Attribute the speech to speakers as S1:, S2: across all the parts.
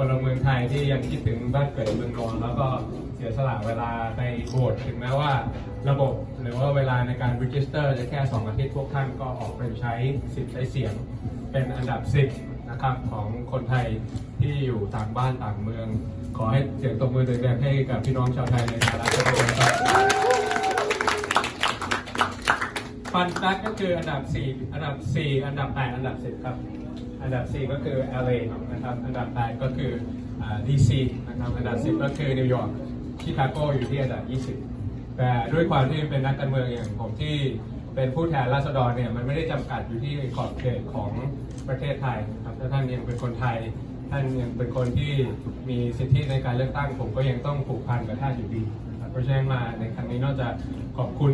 S1: พลเมืองไทยที่ยังคิดถึงบ้านเกิดเมืองนอนแล้วก็เสียสละเวลาไปโหวตถึงแม้ว่าระบบหรือว่าเวลาในการรีจิสเตอร์จะแค่ 2 อาทิตย์พวกท่านก็ออกไปใช้สิทธิ์ใช้เสียง เป็นอันดับ 10 นะครับของคนไทยที่อยู่ต่างบ้านต่างเมือง ขอให้เสียงตบมือดังๆให้กับพี่น้องชาวไทยในฐานะทุกคนครับฟันแฟกก็คืออันดับ 4 อันดับ 4 อันดับ 8 อันดับ 10 ครับ อันดับ 4 ก็คือ LA นะครับ อันดับ 8 ก็คือ DC นะครับ อันดับ 10 ก็คือนิวยอร์ก ชิคาโกอยู่ที่อันดับ 20 แต่ด้วยความที่เป็นนักการเมืองอย่างผมที่เป็นผู้แทนราษฎรเนี่ยมันไม่ได้จำกัดอยู่ที่ขอบเขตของประเทศไทยนะครับถ้าท่านยังเป็นคนไทย ท่านยังเป็นคนที่มีสิทธิในการเลือกตั้งผมก็ยังต้องผูกพันกับท่านอยู่ดี เพราะฉะนั้นมาในครั้งนี้นอกจากขอบคุณ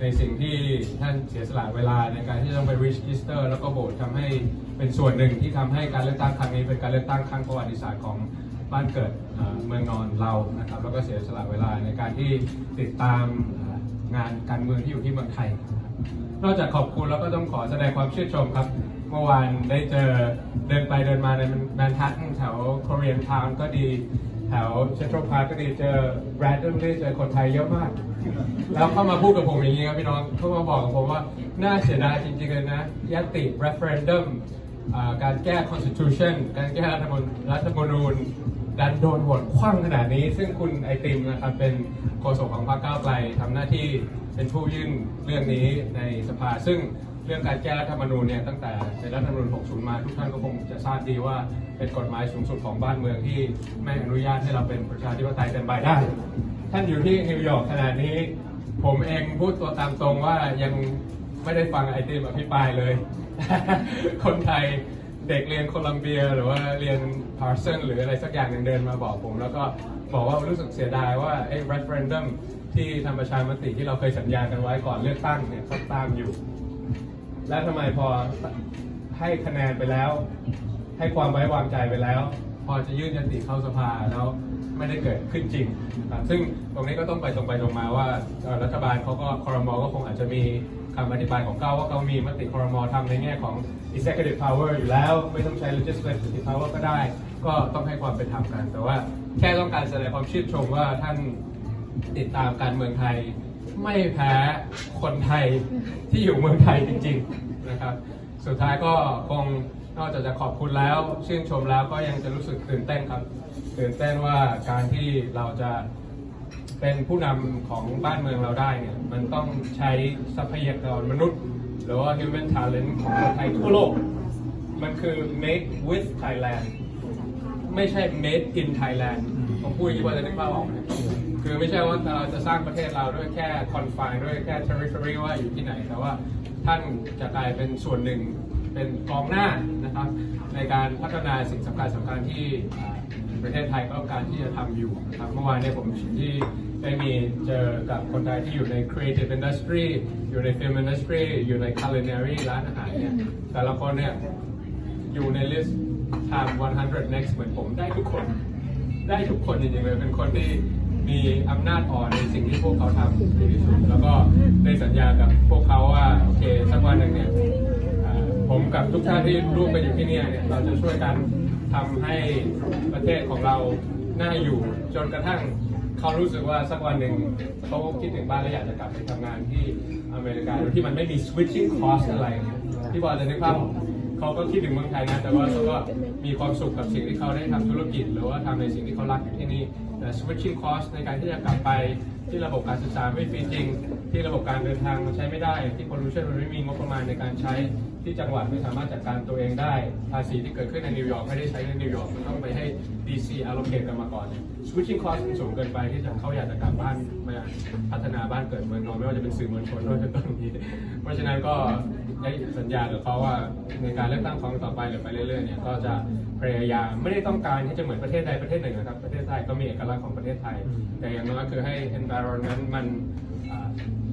S1: ในสิ่งที่ท่านเสียสละเวลาในการที่ต้องไป register แล้วก็โหวตทำให้เป็นส่วนหนึ่งที่ทำให้การเลือกตั้งครั้งนี้เป็นการเลือกตั้งครั้งประวัติศาสตร์ของบ้านเกิดเมืองนอนเรานะครับ แล้วก็เสียสละเวลาในการที่ติดตามงานการเมืองที่อยู่ที่เมืองไทย นอกจากขอบคุณแล้วก็ต้องขอแสดงความชื่นชมครับ เมื่อวานได้เจอเดินไปเดินมาในแมนฮัตตันแถว Korean Town ก็ดี แถวเซ็นทรัลพาร์คก็ดีเจอแบรนด์ได้เจอคนไทยเยอะมาก แล้วเข้ามาพูดกับผมอย่างนี้ครับพี่น้องเข้ามาบอกกับผมว่า น่าเสียดายจริงๆเลยนะยติ referendum การแก้ constitution การแก้รัฐธรรมนูญรัฐมนูญดันโดนโหวตคว่ำขนาดนี้ ซึ่งคุณไอติมนะครับเป็นโฆษกของพรรคก้าวไกลทำหน้าที่เป็นผู้ยื่นเรื่องนี้ในสภาซึ่ง เรื่องการแก้รัฐธรรมนูญเนี่ยตั้งแต่ในรัฐธรรมนูญ 60 มาทุกท่านก็คงจะทราบดีว่าเป็นกฎหมายสูงสุดของบ้านเมืองที่ไม่อนุญาตให้เราเป็นประชาธิปไตยเต็มใบได้ ท่านอยู่ที่นิวยอร์กขนาดนี้ ผมเองพูดตัวตามตรงว่ายังไม่ได้ฟังไอติมอภิปรายเลย คนไทยเด็กเรียนโคลัมเบีย หรือว่าเรียนพาร์เซนหรืออะไรสักอย่างหนึ่งเดินมาบอกผม แล้วก็บอกว่ารู้สึกเสียดายว่าไอ้ referendum ที่ทำประชามติที่เราเคยสัญญากันไว้ก่อนเลือกตั้งเนี่ยเขาตามอยู่ และทำไมพอให้คะแนนไปแล้ว ให้ความไว้วางใจไปแล้ว พอจะยื่นยติเข้าสภาแล้วไม่ได้เกิดขึ้นจริงครับซึ่งตรงนี้ก็ต้องไปตรงไปตรงมาว่ารัฐบาลเขาก็คอรมอก็คงอาจจะมีคำอธิบายของเขาว่าเขามีมติคอรมอทำในแง่ของ executive power อยู่แล้ว ไม่ต้องใช้ legislative power ก็ได้ ก็ต้องให้ความเป็นธรรมกัน แต่ว่าแค่ต้องการแสดงความชื่นชมว่าท่านติดตามการเมืองไทย ไม่แพ้คนไทยที่อยู่เมืองไทยจริงๆนะครับ สุดท้ายก็คงนอกจากจะขอบคุณแล้ว ชื่นชมแล้วก็ยังจะรู้สึกตื่นเต้นครับ ตื่นเต้นว่าการที่เราจะเป็นผู้นำของบ้านเมืองเราได้เนี่ยมันต้องใช้ทรัพยากรมนุษย์ หรือว่า human talent ของคนไทยทั่วโลก มันคือ make with Thailand ไม่ใช่ made in Thailand ผมพูดอย่างนี้ว่าจะนึกภาพออกไหม คือไม่ใช่ว่าเราจะสร้างประเทศเราด้วยแค่ confine ด้วยแค่ territory ว่าอยู่ที่ไหน แต่ว่าท่านจะกลายเป็นส่วนหนึ่งเป็นกองหน้านะครับในการพัฒนาสิ่งสำคัญสำคัญที่ประเทศไทยก็ต้องการที่จะทำอยู่นะครับเมื่อวานเนี่ยผมที่ได้มีเจอกับคนไทยที่อยู่ใน creative industry อยู่ใน film industry อยู่ใน culinary ร้านอาหารเนี่ยแต่ละคนเนี่ยอยู่ในลิสต์ทำ100 next เหมือนผมได้ทุกคน ได้ทุกคนจริงๆเลยเป็นคนที่ มีอำนาจอ่อนในสิ่งที่พวกเขาทำดีที่สุดแล้วก็ได้สัญญากับพวกเขาว่าโอเคสักวันหนึ่งเนี่ยผมกับทุกท่านที่ร่วมกันอยู่ที่นี่เนี่ยเราจะช่วยกันทำให้ประเทศของเราน่าอยู่จนกระทั่งเขารู้สึกว่าสักวันหนึ่งเขาคิดถึงบ้านและอยากจะกลับไปทำงานที่อเมริกาโดยที่มันไม่มี switching cost อะไรเนี่ยที่บอลจะนึกภาพออ เขาก็คิดถึงเมืองไทยนะแต่ว่าเขาก็มีความสุขกับสิ่งที่เขาได้ทำธุรกิจ หรือว่าทำในสิ่งที่เขารักอยู่ที่นี่แต่ switching cost ในการที่จะกลับไปที่ระบบการศึกษาไม่ฟรีจริง ที่ระบบการเดินทางมันใช้ไม่ได้ ที่ pollution มันไม่มีงบประมาณในการใช้ที่จังหวัดไม่สามารถจัดการตัวเองได้ ภาษีที่เกิดขึ้นในนิวยอร์กไม่ได้ใช้ในนิวยอร์กมันต้องไปให้ DC allocate กันมาก่อน switching cost มันสูงเกินไปที่จะเขาอยากจะกลับบ้านมาพัฒนาบ้านเกิดเมืองนอนไม่ว่าจะเป็นสื่อมวลชนด้วยตรงนี้เพราะฉะนั้นก็ ได้สัญญากับเขาว่าในการเลือกตั้งครั้งต่อไปหรือไปเรื่อยๆเนี่ยก็จะพยายามไม่ได้ต้องการที่จะเหมือนประเทศใดประเทศหนึ่งนะครับ ประเทศไทยก็มีเอกลักษณ์ของประเทศไทย แต่อย่างน้อยคือให้ environment มัน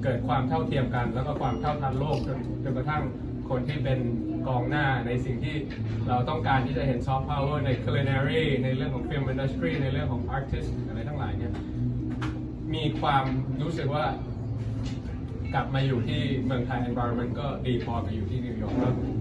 S1: เกิดความเท่าเทียมกัน แล้วก็ความเท่าทันโลกจนจนกระทั่งคนที่เป็นกองหน้าในสิ่งที่เราต้องการที่จะเห็น soft power ใน culinary ในเรื่องของ film industry ในเรื่องของ artist อะไรทั้งหลายเนี่ยมีความรู้สึกว่า กลับมาอยู่ที่เมืองไทย environment ก็ดีพอมาอยู่ที่นิวยอร์กแล้ว